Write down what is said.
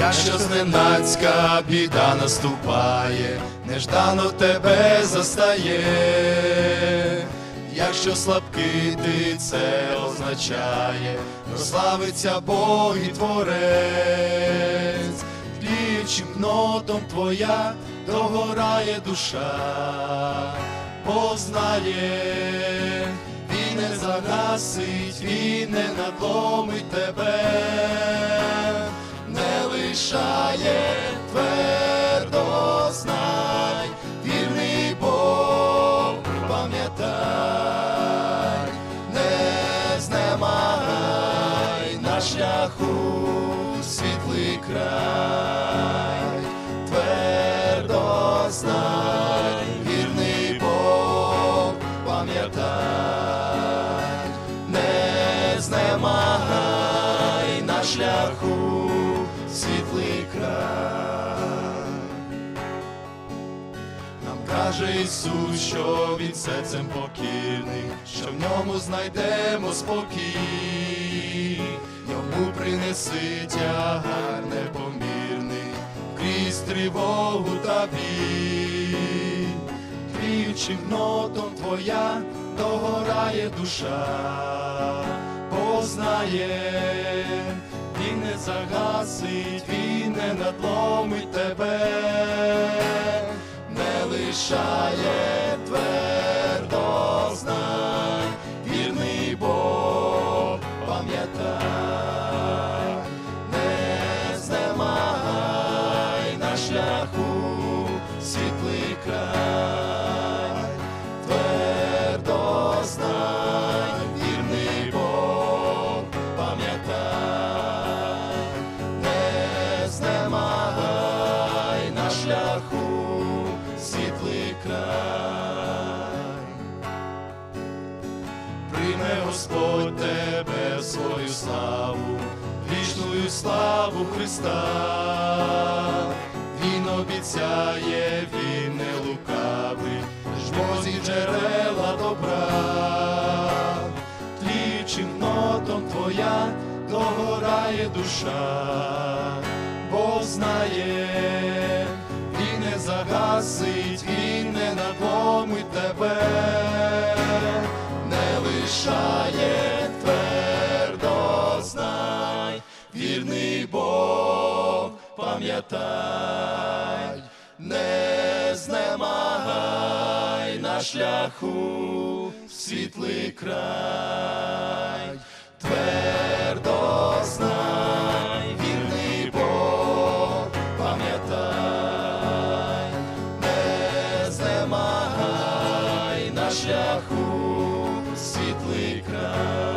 Якщо зненацька біда наступає, неждано тебе застає, якщо слабкий ти це означає, прославиться Бог і Творець, тліючим нотом твоя догорає душа, Бог знає, він не загасить, він не надломить тебе шляху світлий край, твердо знай, вірний Бог, пам'ятай, не знемагай на шляху світлий край. Нам каже Ісус, що Він серцем покірний, що в ньому знайдемо спокій, йому принеси тягар непомірний, крізь тривогу та біль, Гріючим нотом твоя догорає душа, познає, не загасить, він не надломить тебе, не лишає світлий край. Прийме Господь тебе в свою славу, вічну славу Христа. Він обіцяє, він не лукавий, ж Бозі джерела добра, тлічим нотом твоя догорає душа, Бог знає, загасить, він не надломить тебе, не лишає твердо знай, вірний Бог, пам'ятай, не знемагай на шляху світлий край, твердо на шляху світлий край.